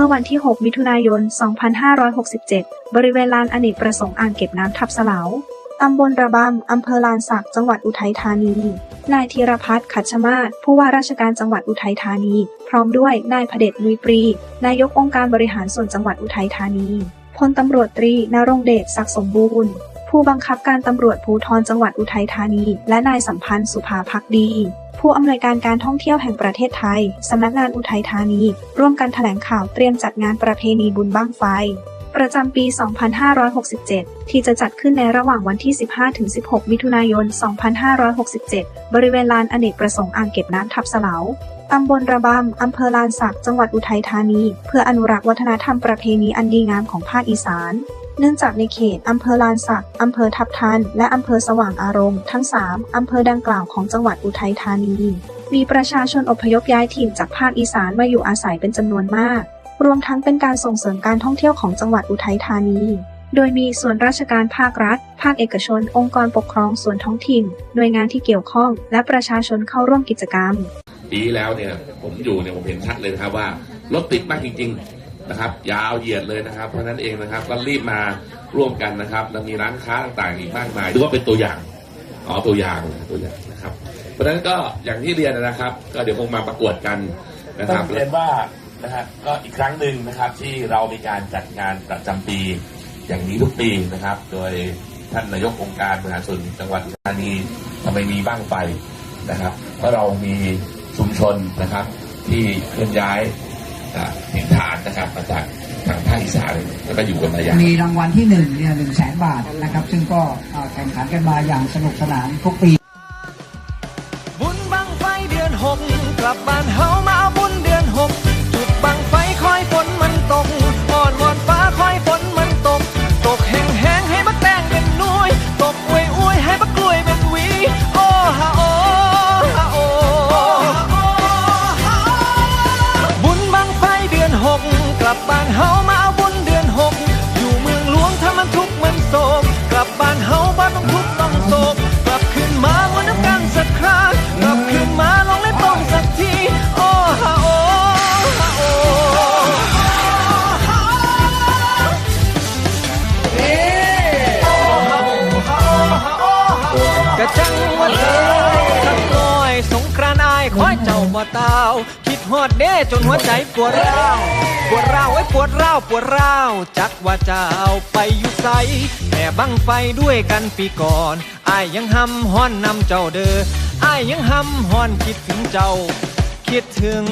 มื่อวันที่ 6 มิถุนายน 2567 บริเวณลานอเนกประสงค์อ่างเก็บน้ำทับสลาวตำบลระบำ อำเภอลานสัก จังหวัดอุทัยธานี นายธีรพัฒน์ขัดชมาศ ผู้ว่าราชการจังหวัดอุทัยธานี พร้อมด้วยนายพเดชลุยปรี นายกองค์การบริหารส่วนจังหวัดอุทัยธานี พลตำรวจตรีนรงเดชศักสมบูรณ์ ผู้บังคับการตำรวจภูธรจังหวัดอุทัยธานี และนายสัมพันธ์สุภาพักดี ผู้อำนวยการการท่องเที่ยวแห่งประเทศไทย สำนักงานอุทัยธานี ร่วมกันแถลงข่าวเตรียมจัดงานประเพณีบุญบ้างไฟ ประจำปี 2567 ที่จะจัดขึ้นในระหว่างวันที่ 15-16 มิถุนายน 2567 บริเวณลานอเนกประสงค์อ่างเก็บน้ำทับสลาวตำบลระบำ อำเภอลานสัก จังหวัดอุทัยธานี เพื่ออนุรักษ์วัฒนธรรมประเพณีอันดีงามของภาคอีสาน เนื่องจากในเขตอำเภอลานสักอำเภอทับทัน และอำเภอสว่างอารมณ์ ทั้ง 3 อำเภอดังกล่าวของจังหวัดอุทัยธานี มีประชาชนอพยพย้ายถิ่นจากภาคอีสานมาอยู่อาศัยเป็นจำนวนมาก รวมทั้งเป็นการส่งเสริมการท่องเที่ยวของจังหวัดอุทัยธานี โดยมีส่วนราชการภาครัฐ ภาคเอกชน องค์กรปกครองส่วนท้องถิ่น หน่วยงานที่เกี่ยวข้อง และประชาชนเข้าร่วมกิจกรรม ปีแล้วเนี่ยผมอยู่เนี่ยผมเห็นชัดเลยนะครับว่า รถติดมากจริง ๆ นะครับ ยาวเหยียดเลยนะครับ เพราะนั้นเองนะครับก็รีบมาร่วมกันนะครับแล้วมีร้านค้าต่างๆอีกมากมายถือว่าเป็นตัวอย่างอ๋อตัวอย่างตัวอย่างนะครับ เพราะฉะนั้นก็อย่างที่เรียนนะครับ ก็เดี๋ยวคงมาประกวดกันนะคต้รัอบงเรียนว่านะฮะก็อีกครั้งหนึ่งนะครับที่เรามีการจัดงานประจำปีอย่างนี้ทุกปีนะครับ โดยท่านนายกองค์การบริหารส่วนจังหวัดอุทัยธานีทำไมมีบ้างไฟนะครับเพราะเรามีชุมชนนะครับที่เคลื่อนย้าย อ่าถิ่นฐานนะครับมาจากทางภาคอีสานแล้วก็อยู่กันมาอย่างมีรางวัลที่หนึ่งเนี่ยหนึ่งแสนบาทนะครับ ซึ่งก็แข่งขันกันมาอย่างสนุกสนานทุกปี บุญบังไฟเดือนหกกลับบ้านเฮา คอเต้าคิดฮอดเด้จนหัวใจปวดร้าวปวดร้าวไอ้ปวดร้าวปวดร้าวจักว่าเจ้าไปอยู่ไสแต่บังไฟด้วยกันปีก่อนอายยังหำฮ้อนนำเจ้าเด้ออายยังหำฮ้อนคิดถึงเจ้า คิดถึง